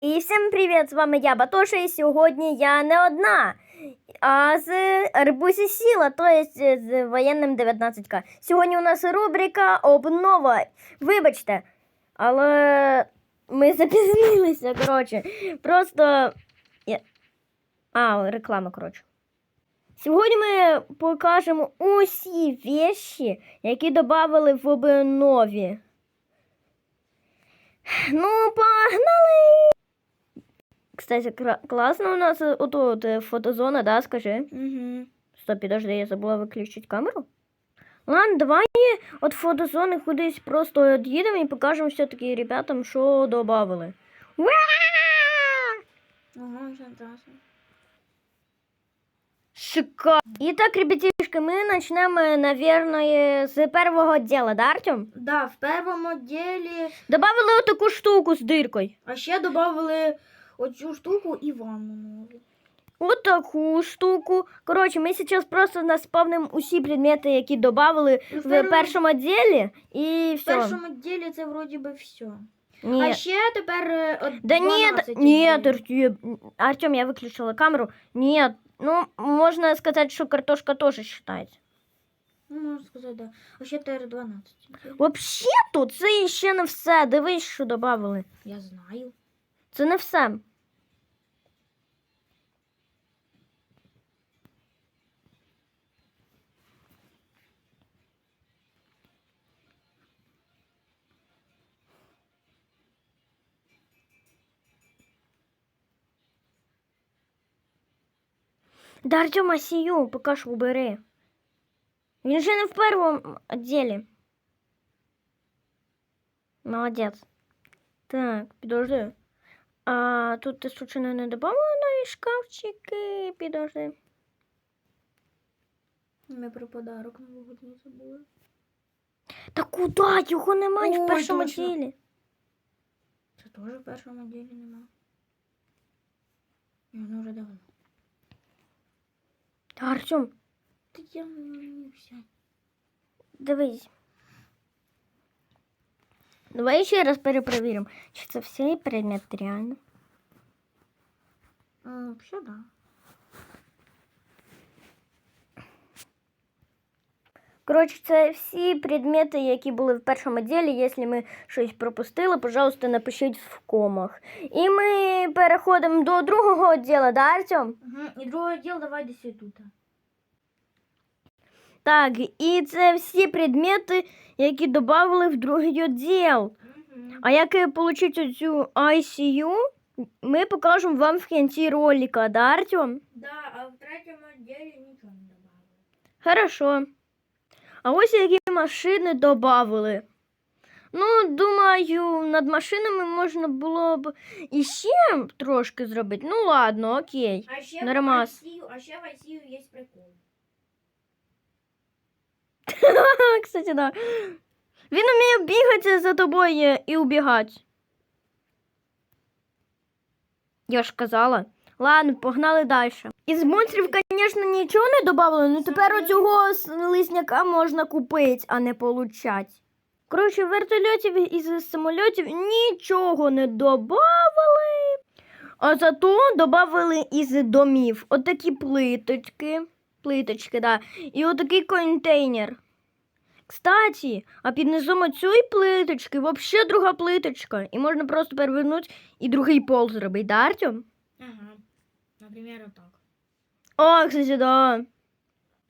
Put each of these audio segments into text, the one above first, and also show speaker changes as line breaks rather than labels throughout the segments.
І всім привіт! З вами я Батоша, і сьогодні я не одна, а з Арбузі Сіла, то є з воєнним 19К. Сьогодні у нас рубрика обнова. Вибачте, але ми запізнилися, коротше. Просто. А, реклама, коротше. Сьогодні ми покажемо усі вещі, які додали в обнові. Ну, погнали! Кстати, классно у нас э, вот э, фотозона, да, скажи.
Угу.
Стоп, подожди, я забула виключити камеру. Ладно, давай от фотозони кудись просто від'їдемо і покажемо все-таки ребятам, що додавали. Шикарно. І так, ребятишки, ми почнемо, наверное, з першого діла, да, Артем?
Да, в першому ділі,
Добавили отаку штуку з диркою.
а ще додали оцю штуку і ванну нову.
Вот таку штуку. Коротше, ми зараз просто наспавнимо усі предмети, які додали
Ну,
в першому ділі, і
В
все.
першому ділі це вроді би все.
Ні.
А ще тепер е, от
Да нет,
12
нет,
ділів.
Артем, Артем, я выключила камеру. Нет, ну, можно сказать, что картошка тоже считается.
Ну, можна сказати, да. А ще тепер 12 ділів.
Вообще-то це ще не все. Дивись, що додали.
Я знаю.
Це не все. Да Артема сію, поки що убери. Він же не в першому відділі. Молодець. Так, підожди. А тут ти случайно не добавила нові шкафчики? Підожди.
Ми про подарок новогодній забули.
Та куди? Його немає в першому
точно.
ділі.
Це теж в першому ділі нема. І Воно вже давно.
Артем,
Та я все.
дивись. Давай ще раз перепровіримо, чи це все предмет реально.
Все, да.
Коротше, це всі предмети, які були в першому ділі. Якщо ми щось пропустили, пожалуйста, напишіть в комах. І ми переходимо до другого діла, да, Артем?
Угу. І друге діло давай десь тут.
Так, і це всі предмети, які додали в другий.
Угу.
А як отримати цю ICU, ми покажемо вам в кінці ролика, да, Артем?
Да, а в третьому ділі нічого не добавили.
Хорошо. А ось які машини додали. Ну, думаю, над машинами можна було б іще трошки зробити. Ну ладно, окей.
А ще
Нормас.
в ICU, а ще в ICU є прикол.
Кстати, да. Він вміє бігати за тобою і убігати. Я ж казала. Ладно, погнали далі. Із монстрів, звісно, нічого не додали, але тепер оцього лисняка можна купити, а не получати. Коротше, вертольотів із самольотів нічого не додали. А зато додали із домів. Отакі плиточки. Плиточки, да. І отакий контейнер. Кстати, а під низом цієї плиточки взагалі друга плиточка. І можна просто перевернути і другий пол зробити, да, Артем?
Ага. Наприклад, отак.
О, кстати, да.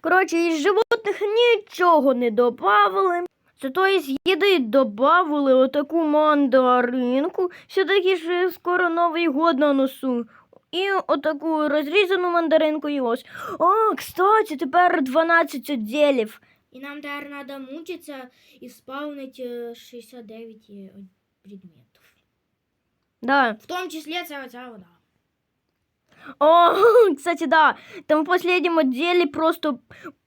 Коротше, із животних нічого не додавали. Зато із їди додавали отаку мандаринку. Все-таки ж скоро Новий год на носу. І отаку розрізану мандаринку і ось. О, кстати, тепер 12 відділів.
І нам тепер треба мучитися і спавнити 69 е, предметів.
Да.
В тому числі оця вода.
О, кстати, да. Там в последнем отделе просто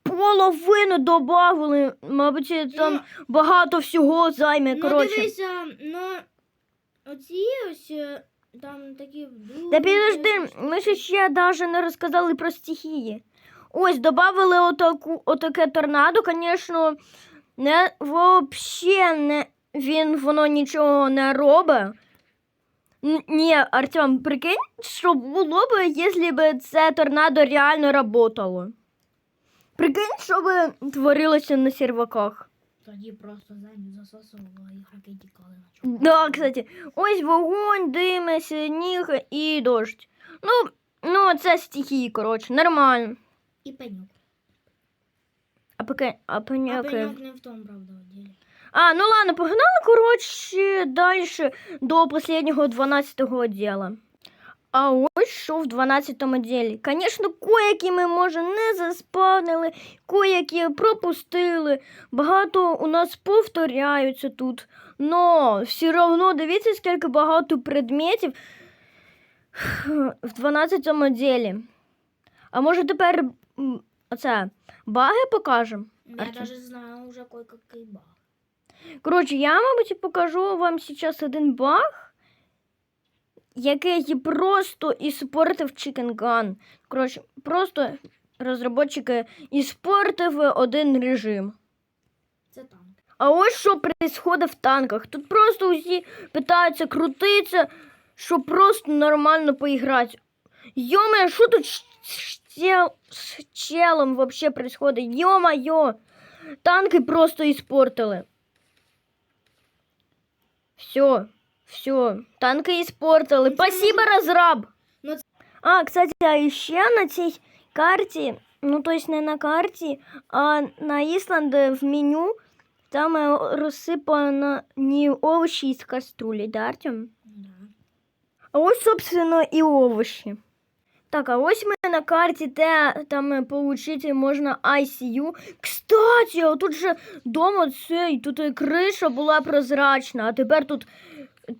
половину добавили. Мабуть, там багато всього займе.
ну, дивися, ну, оці ось е, там такі.
Та підожди, ми ж ще навіть не розказали про стихії. Ось, додали отаку, отаке торнадо, звісно, не вообще не він воно нічого не робить. Н- Ні, Артем, прикинь, що було б, якщо б це торнадо реально работало. Прикинь, що б творилося на серваках.
Тоді просто землю засосувало, ігроки тікали на чому.
Да, кстати, ось вогонь, дим, сніг і дощ. Ну, ну це стихії, коротше, нормально.
І пеньок.
А поки, а
А пеньок не в тому, правда, відділі.
А, ну ладно, погнали, коротше, далі до останнього 12-го діла. А ось що в 12-му ділі. Звісно, коякі ми, може, не заспавнили, коякі пропустили. Багато у нас повторяються тут. Но все одно дивіться, скільки багато предметів в 12-му ділі. А може тепер оце баги покажемо?
Я навіть знаю вже кой-какий баг.
Коротше, я, мабуть, покажу вам зараз один баг, який просто іспортив Chicken Gun. Коротше, просто розробники іспортив один режим.
Це танк.
А ось що відбувається в танках. Тут просто усі питаються крутитися, щоб просто нормально поіграти. Йома, що тут з чел, з челом вообще происходит? Йо-моє! Танки просто іспортили. Все, все, танки іспортили.
Ну, це
Спасибо, розраб.
Ну, це-
А, кстати, а ще на цій карті, ну то есть не на карті, а на Ісланд в меню там е, розсипані овочі із каструлі, да, Артем?
Да.
А ось, собственно, і овочі. Так, а ось ми на карті, де там е, получити можна ICU. Кстати, а тут же дома цей, тут і криша була прозрачна, а тепер тут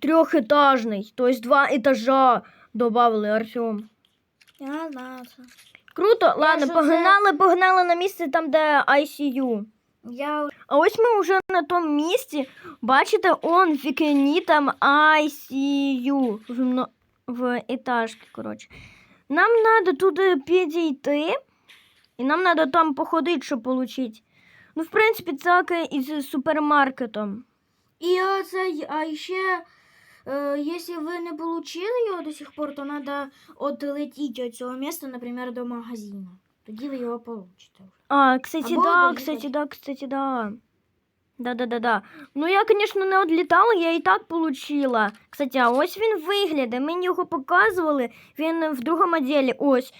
трьохетажний, тобто два етажа додали Артем.
Я знаю.
Круто, ладно,
що
погнали, погнали на місце там, де ICU.
Я
А ось ми вже на тому місці. Бачите, он в вікні там ICU в, в етажці, коротше. Нам треба туди підійти, і нам треба там походити, щоб отримати. Ну, в принципі, так і із супермаркетом.
І оце, а ще, е, якщо ви не отримали його до сих пор, то треба отлетіти від цього міста, наприклад, до магазину. Тоді ви його получите.
А, кстати,
Або
да, кстати, да, кстати, да. Да-да-да-да. Ну, я, конечно, не одлітала, я і так получила. Кстати, а ось він виглядає. Мені його показували. Він в другому ділі. Ось.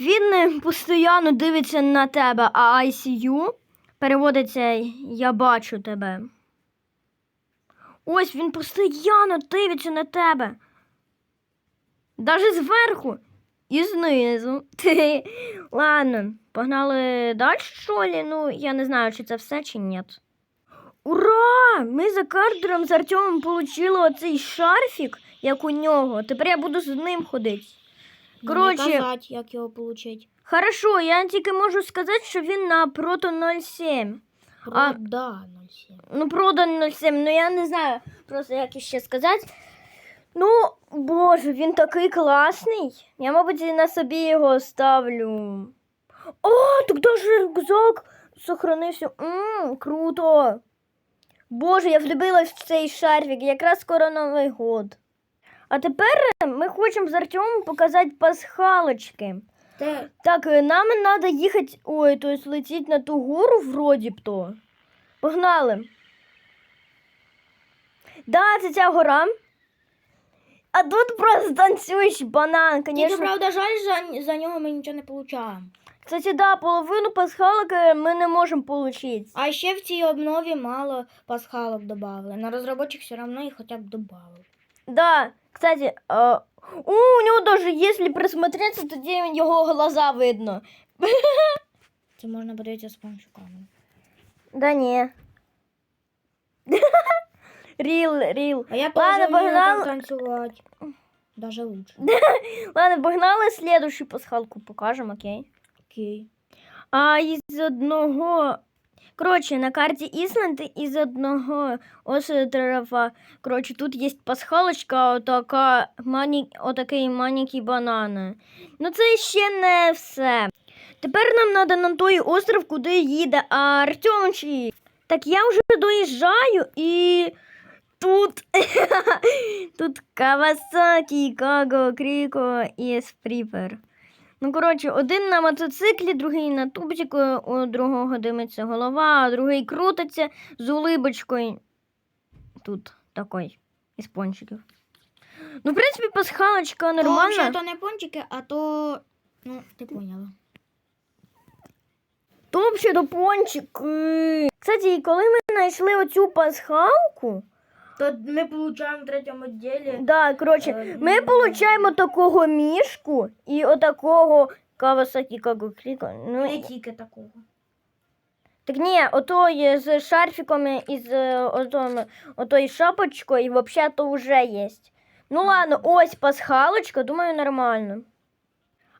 Він е, постійно дивиться на тебе, а ICU переводиться Я бачу тебе. Ось він постійно дивиться на тебе. Даже зверху і знизу. Ладно, погнали далі, що ли? Ну, я не знаю, чи це все, чи ні. Ура! Ми за кадром з Артемом отримали оцей шарфік, як у нього. Тепер я буду з ним ходити. Коротше-
Не казати, як його отримати.
Хорошо, я тільки можу сказати, що він на прото 07. А-
Да, 07.
Ну, продан 07, ну я не знаю просто як іще сказати. Ну, боже, він такий класний. Я, мабуть, і на собі його ставлю. О, так даже рюкзак сохранився. Мм, круто. Боже, я влюбилась в цей шарфік, якраз скоро Новий год. А тепер ми хочемо з Артемом показати пасхалочки.
Те,
Так, е, нам треба їхати, ой, то есть летіти на ту гору вроді б то. Погнали. Да, це ця гора. А тут просто танцюєш банан,
Тільки,
звісно.
правда, жаль, за, за нього ми нічого не получаємо.
Кстати, да, половину пасхалок е, ми не можемо отримати.
А ще в цій обнові мало пасхалок додали. На розробочих все одно їх хоча б додали.
Да, кстати, а, у, нього даже, якщо присмотреться, тоді його глаза видно.
Це можна подивитися з помощью камери.
Да ні. Ріл, ріл.
А я
Ладно,
вмію
погнали.
так танцювати. Даже лучше.
Ладно, погнали следующую пасхалку покажемо, окей?
Окей.
А із одного. Коротше, на карті Ісланд із одного острова. Коротше, тут є пасхалочка, отака, мані... отакий маленький банан. Ну це ще не все. Тепер нам треба на той остров, куди їде Артемчик. Так я вже доїжджаю і тут. тут Кавасакі, Каго, Кріко і Спріпер. Ну, коротше, один на мотоциклі, другий на тубчику, у другого димиться голова, а другий крутиться з улибочкою. Тут такий, із пончиків. Ну, в принципі, пасхалочка нормальна.
взагалі, то не пончики, а то. Ну, ти поняла.
То взагалі до пончики. Кстати, коли ми знайшли оцю пасхалку,
То ми получаємо в третьому відділі.
да, коротше,
Е,
ми
ну,
получаємо такого мішку і отакого Кавасакі Каго Кріко. Ну,
Не
і-
тільки такого.
так ні, ото є з шарфіком і з е, отою шапочкою, і взагалі то вже є. Ну ладно, ось пасхалочка, думаю, нормально.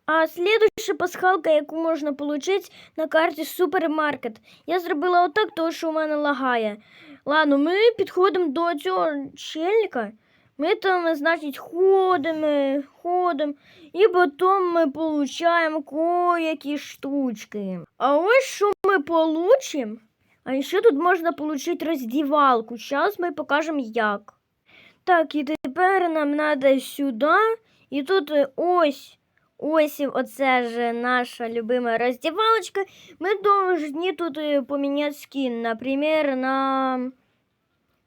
А слідуюча пасхалка, яку можна отримати на карті супермаркет. Я зробила отак, тому що у мене лагає. Ладно, ми підходимо до цього чельника. Ми там, значить, ходимо, ходимо, і потім ми получаємо коякі штучки. А ось що ми получимо. А ще тут можна отримати роздівалку. Зараз ми покажемо як. Так, і тепер нам треба сюди. І тут ось, ось оце ж наша любима роздівалочка. Ми повинні тут е, поміняти скін, наприклад, на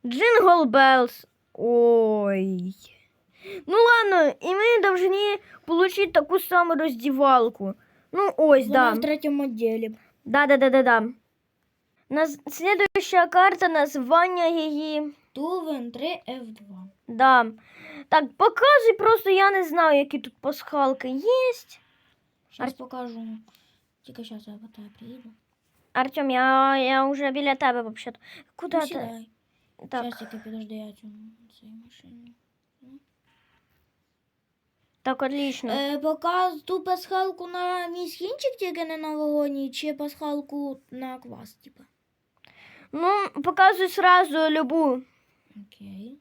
Jingle Bells. Ой. Ну ладно, і ми повинні отримати таку саму роздівалку. Ну, ось,
Вона
да.
в третьому відділі.
Да, да, да, да, да. Нас... Следующая карта, названня її.
Тувен 3 F2.
Да. Так, показуй, просто я не знаю, які тут пасхалки є.
Зараз покажу. Тільки зараз я по тебе приїду.
Артем, я, я вже біля тебе взагалі. Куди
Ну,
ти? Так.
Зараз тільки підожди, я цю машину.
Так, отлично.
Е, показ ту пасхалку на мій скінчик тільки не на вагоні, чи пасхалку на квас, типа.
Ну, показуй сразу любу.
Окей.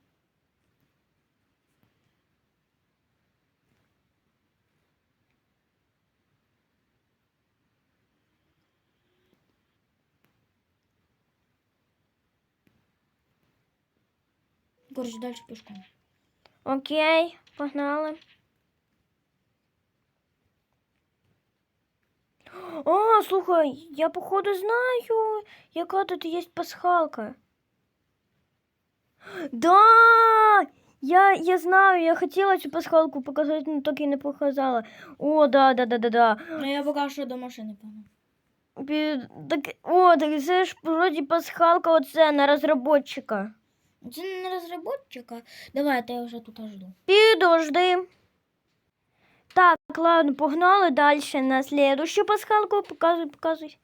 Короче, дальше пішком.
Окей, погнали. О, слухай, я походу знаю, яка тут є пасхалка. Да! Я, я знаю, я хотіла цю пасхалку показати, але так і не показала. О, да, да, да, да, да.
Ну я поки що до машини.
Пі- Так, о, так це ж вроді пасхалка оце на розробника.
Це не. Давай, я вже тут жду.
Підожди. Так, ладно, погнали далі на следующую пасхалку. Показуй, показуй.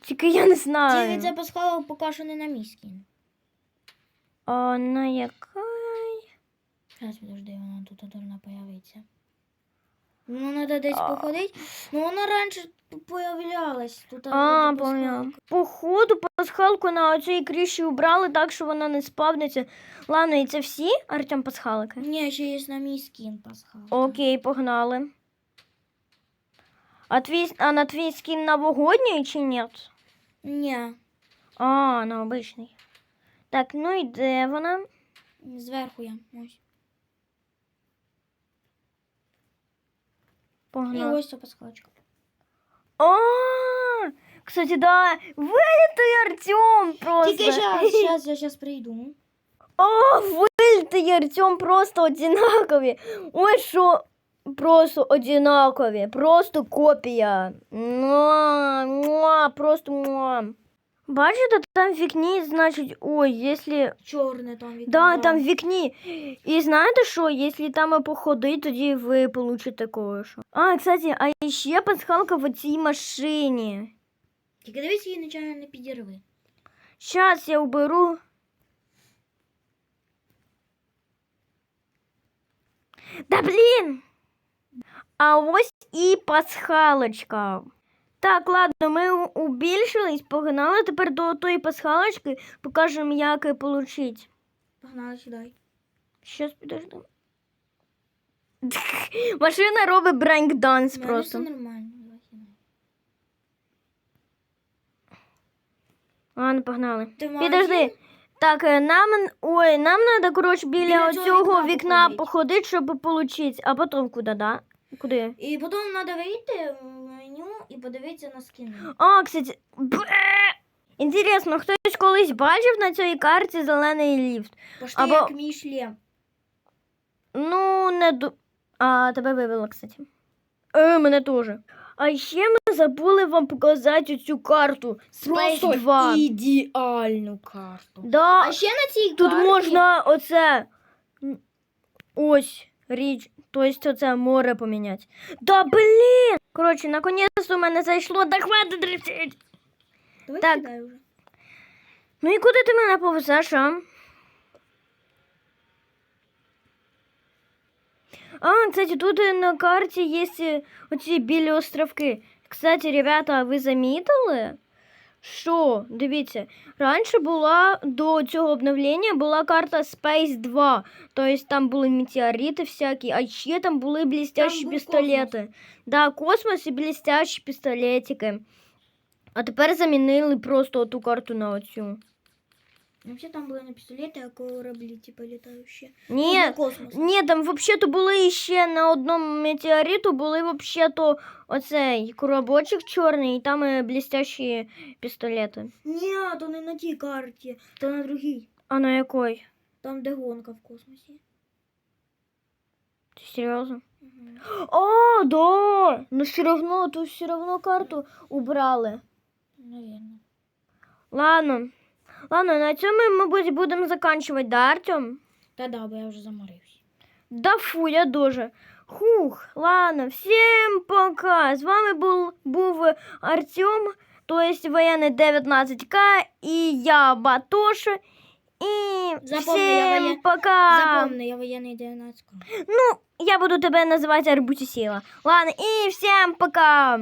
Тільки я не знаю.
Тільки це пасхалка поки не на мій скін.
А на яка?
Зараз підожди, вона тут должна появитися. Ну, треба десь
А.
походити. Ну, вона раніше появлялась. Тут
А, поняла. Походу, пасхалку на оцій кріші убрали так, що вона не спавниться. Ладно, і це всі, Артем, пасхалки?
Ні, ще є на мій скін пасхалка.
Окей, погнали. А, твій, а на твій скін новогодній чи ні?
Ні,
А, на обичний. Так, ну і де вона?
зверху я. Ось.
Погнали.
ось ця пасхалочка.
А, кстати, да, вылитый Артем просто.
Тільки зараз, зараз, я зараз прийду.
О, вылитый Артем просто одинакові. Ой, що просто одинакові, просто копія. Муа, муа, просто муа. Бачите, там в вікні, значить, ой, якщо...
Чорне там вікно.
Да, там в вікні. І знаєте що, якщо там походить, тоді ви получите кое-що. А, кстати, а ще пасхалка в цій машині.
Тільки дивись, її нечайно не підірви.
Сейчас я уберу. Да блін! А ось і пасхалочка. Так, ладно, ми убільшились, погнали тепер до тої пасхалочки, покажемо, як її получить.
Погнали сюди.
Щас підожди. Машина робить брейк-данс просто.
все нормально.
Ладно, погнали.
Ти
Підожди. Так, е, нам ой, нам треба, коротше, біля,
Біля цього
цього
вікна
походити, щоб отримати, а потім куди, да? Куди?
І потім треба вийти і подивитися на скини.
А, кстати, бе! Інтересно, хтось колись бачив на цій карті зелений ліфт?
Пошти
Або-
як мій шлем.
Ну, не ду... А, тебе вивело, кстати. Е, мене теж. А ще ми забули вам показати цю карту Space 2.
ідеальну карту.
Да,
А ще на цій
тут
карті
можна оце. Ось річ. Тобто оце море поміняти. Да блін! Коротше, наконець у мене зайшло, да хватить дрифтить.
Давай
так.
сідай вже.
Ну і куди ти мене повезеш, а? А, кстати, тут на карті є е, оці білі островки. Кстати, ребята, ви замітили? Що, дивіться, раніше була до цього обновлення була карта Space 2. Тобто там були метеорити всякі, а ще там були блістящі
був
пістолети. Да, космос і блістящі пістолетики. А тепер замінили просто ту карту на оцю.
Взагалі там були не пістолети, а кораблі, типу, літаючі.
Ні,
Ну, космос.
ні, там взагалі-то були ще на одному метеориту, були взагалі-то оцей коробочок чорний, і там е, блістящі пістолети.
Ні, то не на тій карті, то на другій.
А на якой?
Там, де гонка в космосі.
Ти серйозно? А, да! Ну все равно, тут все равно карту убрали.
Наверно.
Ладно. Ладно, на цьому ми, мабуть, будемо закінчувати, да, Артем?
Та да, бо я вже заморився.
Да фу, я дуже. Хух, ладно, всім пока. З вами був, був Артем, то есть воєнний 19К, і я Батош. І
Запомни, я
всім
воє-
пока.
Запомни, я воєнний 19
Ну, я буду тебе називати Арбутісіла. Ладно, і всім пока.